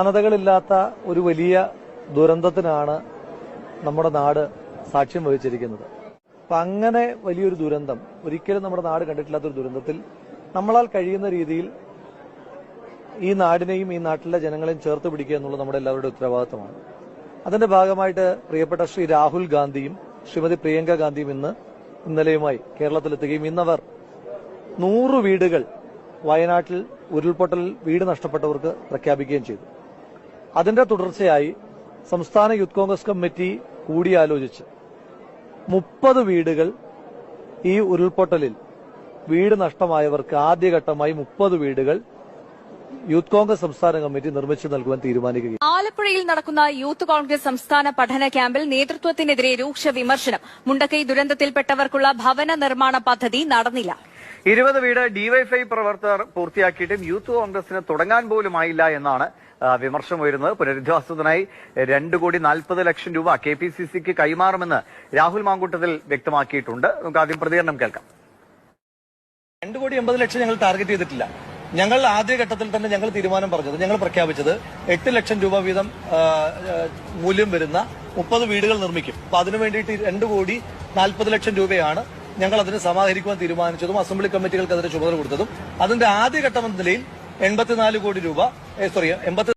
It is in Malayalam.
സമാനതകളില്ലാത്ത ഒരു വലിയ ദുരന്തത്തിനാണ് നമ്മുടെ നാട് സാക്ഷ്യം വഹിച്ചിരിക്കുന്നത്. അപ്പൊ അങ്ങനെ വലിയൊരു ദുരന്തം ഒരിക്കലും നമ്മുടെ നാട് കണ്ടിട്ടില്ലാത്ത ഒരു ദുരന്തത്തിൽ നമ്മളാൽ കഴിയുന്ന രീതിയിൽ ഈ നാടിനെയും ഈ നാട്ടിലെ ജനങ്ങളെയും ചേർത്ത് പിടിക്കുക എന്നുള്ളത് നമ്മുടെ എല്ലാവരുടെ ഉത്തരവാദിത്തമാണ് അതിന്റെ ഭാഗമായിട്ട് പ്രിയപ്പെട്ട ശ്രീ രാഹുൽ ഗാന്ധിയും ശ്രീമതി പ്രിയങ്ക ഗാന്ധിയും ഇന്ന് ഇന്നലെയുമായി കേരളത്തിലെത്തുകയും ഇന്നവർ നൂറ് വീടുകൾ വയനാട്ടിൽ ഉരുൾപൊട്ടൽ വീട് നഷ്ടപ്പെട്ടവർക്ക് പ്രഖ്യാപിക്കുകയും ചെയ്തു. അതിന്റെ തുടർച്ചയായി സംസ്ഥാന യൂത്ത് കോൺഗ്രസ് കമ്മിറ്റി കൂടിയാലോചിച്ച് മുപ്പത് വീടുകൾ ഈ ഉരുൾപൊട്ടലിൽ വീട് നഷ്ടമായവർക്ക് ആദ്യഘട്ടമായി മുപ്പത് വീടുകൾ യൂത്ത് കോൺഗ്രസ് സംസ്ഥാന കമ്മിറ്റി നിർമ്മിച്ചു നൽകുവാൻ തീരുമാനിക്കുകയും ആലപ്പുഴയിൽ നടക്കുന്ന യൂത്ത് കോൺഗ്രസ് സംസ്ഥാന പഠന ക്യാമ്പിൽ നേതൃത്വത്തിനെതിരെ രൂക്ഷ വിമർശനം. മുണ്ടക്കൈ ദുരന്തത്തിൽപ്പെട്ടവർക്കുള്ള ഭവന നിർമ്മാണ പദ്ധതി നടന്നില്ല. ഇരുപത് വീട് ഡിവൈഫൈ പ്രവർത്തകർ പൂർത്തിയാക്കിയിട്ടും യൂത്ത് കോൺഗ്രസിന് തുടങ്ങാൻ പോലും ആയില്ല എന്നാണ് വിമർശം വിമർശനം ഉയരുന്നത്. പുനരധിവാസത്തിനായി രണ്ടു കോടി നാൽപ്പത് ലക്ഷം രൂപ കെ പി സി സിക്ക് കൈമാറുമെന്ന് രാഹുൽ മാങ്കൂട്ടത്തിൽ വ്യക്തമാക്കിയിട്ടുണ്ട്. നമുക്ക് ആദ്യം പ്രതികരണം കേൾക്കാം. രണ്ട് കോടി എൺപത് ലക്ഷം ഞങ്ങൾ ടാർഗറ്റ് ചെയ്തിട്ടില്ല. ഞങ്ങൾ ആദ്യഘട്ടത്തിൽ തന്നെ ഞങ്ങൾ തീരുമാനം പറഞ്ഞത് ഞങ്ങൾ പ്രഖ്യാപിച്ചത് എട്ട് ലക്ഷം രൂപ വീതം മൂല്യം വരുന്ന മുപ്പത് വീടുകൾ നിർമ്മിക്കും. അപ്പൊ അതിനു വേണ്ടിയിട്ട് രണ്ട് കോടി നാൽപ്പത് ലക്ഷം രൂപയാണ് ഞങ്ങൾ അതിനെ സമാഹരിക്കുവാൻ തീരുമാനിച്ചതും അസംബ്ലി കമ്മിറ്റികൾക്ക് അതിന് ചുമതല കൊടുത്തതും അതിന്റെ ആദ്യഘട്ടം എന്ന നിലയിൽ എൺപത്തിനാല് കോടി രൂപ സോറി എൺപത്തി